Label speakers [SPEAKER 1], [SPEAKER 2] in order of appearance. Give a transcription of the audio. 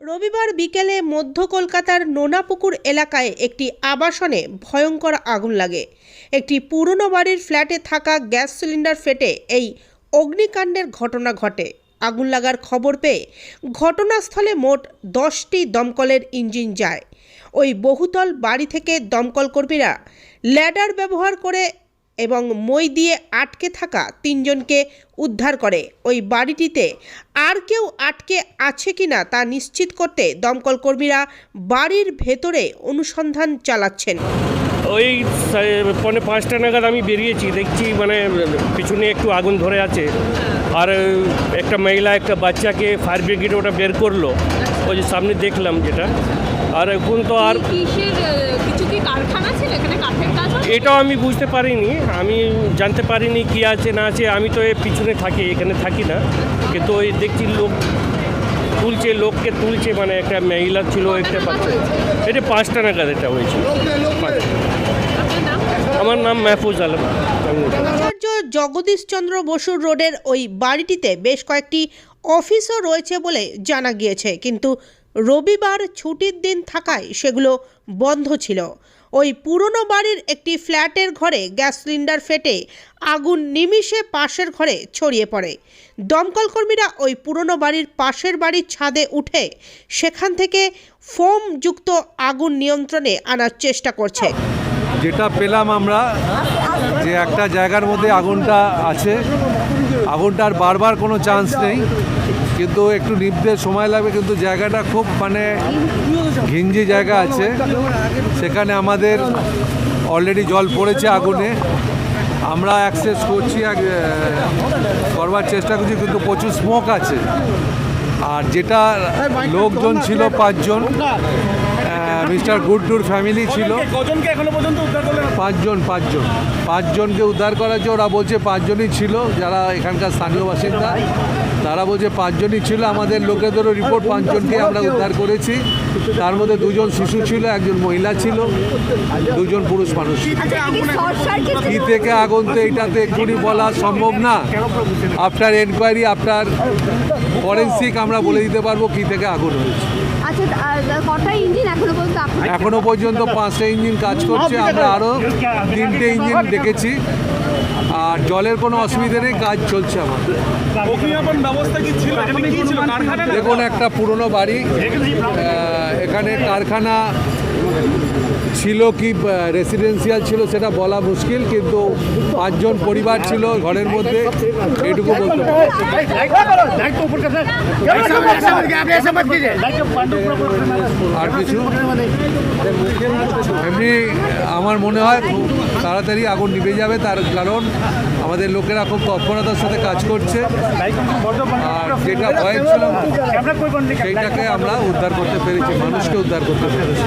[SPEAKER 1] রবিবার বিকেলে মধ্য কলকাতার নোনাপুকুর এলাকায় একটি আবাসনে ভয়ঙ্কর আগুন লাগে। একটি পুরনো বাড়ির ফ্ল্যাটে থাকা গ্যাস সিলিন্ডার ফেটে এই অগ্নিকাণ্ডের ঘটনা ঘটে। আগুন লাগার খবর পেয়ে ঘটনাস্থলে মোট দশটি দমকলের ইঞ্জিন যায়। ওই বহুতল বাড়ি থেকে দমকল কর্মীরা ল্যাডার ব্যবহার করে এবং মই দিয়ে আটকে থাকা তিনজনকে উদ্ধার করে। ওই বাড়িটিতে আর কেউ আটকে আছে কিনা তা নিশ্চিত করতে দমকল কর্মীরা বাড়ির ভেতরে অনুসন্ধান চালাচ্ছেন।
[SPEAKER 2] ওই সা- পৌনে পাঁচটা নাগাদ আমি বেরিয়েছি দেখছি মানে পিছনে একটু আগুন ধরে আছে। আর একটা মহিলা একটা বাচ্চাকে ফায়ার ব্রিগেড ওটা বের করল। ওই যে সামনে দেখলাম যেটা। আর এখন তো আর
[SPEAKER 3] কিছু কি কারখানা ছিল এখানে কাঠের কাজ হয়?
[SPEAKER 2] এটাও আমি বুঝতে পারিনি, আমি জানতে পারিনি কি আছে, না আছে, আমি তো এর পিছনে থাকি, এখানে থাকি না। কিন্তু ওই দেখছি লোক তুলছে, লোককে তুলছে মানে একটা মহিলা ছিল একটা বাচ্চা। এটা পাঁচটা নাগাদ এটা হয়েছিল আমার নাম মেহফুজ আলম। আমি
[SPEAKER 1] আচার্য জগদীশচন্দ্র বসুর রোডের ওই বাড়িটিতে বেশ কয়েকটি অফিসও রয়েছে বলে জানা গিয়েছে। কিন্তু রবিবার ছুটির দিন থাকায় সেগুলো বন্ধ ছিল। ওই পুরনো বাড়ির একটি ফ্ল্যাটের ঘরে গ্যাস সিলিন্ডার ফেটে আগুন নিমিষে পাশের ঘরে ছড়িয়ে পড়ে। দমকলকর্মীরা ওই পুরনো বাড়ির পাশের বাড়ির ছাদে উঠে সেখান থেকে ফোমযুক্ত আগুন নিয়ন্ত্রণে আনার চেষ্টা করছে।
[SPEAKER 4] যেটা পেলাম আমরা যে একটা জায়গার মধ্যে আগুনটা আছে। আগুনটার বারবার কোনো চান্স নেই। কিন্তু একটু নিভতে সময় লাগবে, কিন্তু জায়গাটা খুব মানে ঘিঞ্জি জায়গা আছে। সেখানে আমাদের অলরেডি জল পড়েছে আগুনে। আমরা অ্যাক্সেস করছি করবার চেষ্টা করছি, কিন্তু প্রচুর স্মোক আছে। আর যেটা লোকজন ছিল পাঁচজন মিস্টার গুড্ডুর ফ্যামিলি ছিল।
[SPEAKER 5] কজনকে এখনও পর্যন্ত উদ্ধার করলেন?
[SPEAKER 4] পাঁচজন পাঁচজন। পাঁচজনকে উদ্ধার করা হয়েছে ওরা বলছে পাঁচজনই ছিল যারা এখানকার স্থানীয় বাসিন্দা। তারা বলছে পাঁচজনই ছিল আমাদের লোকেদেরও রিপোর্ট পাঁচজনকে আমরা উদ্ধার করেছি। তার মধ্যে দুজন শিশু ছিল একজন মহিলা ছিল দুজন পুরুষ মানুষ ছিল। কি থেকে আগুন তো এইটাতে এক্ষুনি বলা সম্ভব না। আফটার এনকোয়ারি আফটার ফরেন্সিক আমরা বলে দিতে পারব কি থেকে আগুন হয়েছে।
[SPEAKER 6] আচ্ছা কটা ইঞ্জিন এখনও
[SPEAKER 4] এখনও পর্যন্ত পাঁচটা ইঞ্জিন কাজ করছে আমরা আরও তিনটে ইঞ্জিন দেখেছি। আর জলের কোনো অসুবিধে নেই কাজ চলছে আমাদের
[SPEAKER 5] অগ্নিরাপন ব্যবস্থা কি ছিল? এখানে কি ছিল? কারখানা না?
[SPEAKER 4] দেখুন একটা পুরনো বাড়ি। আহ, এখানে কারখানা ছিল কি রেসিডেন্সিয়াল ছিল সেটা বলা মুশকিল, কিন্তু পাঁচজন পরিবার ছিল ঘরের মধ্যে এটুকু বলতে আর কিছু? এমনি আমার মনে হয় খুব তাড়াতাড়ি আগুন নিভে যাবে, তার কারণ আমাদের লোকেরা খুব তৎপরতার সাথে কাজ করছে। আর যেটা ভয় ছিল সেইটাকে আমরা উদ্ধার করতে পেরেছি, মানুষকে উদ্ধার করতে পেরেছি।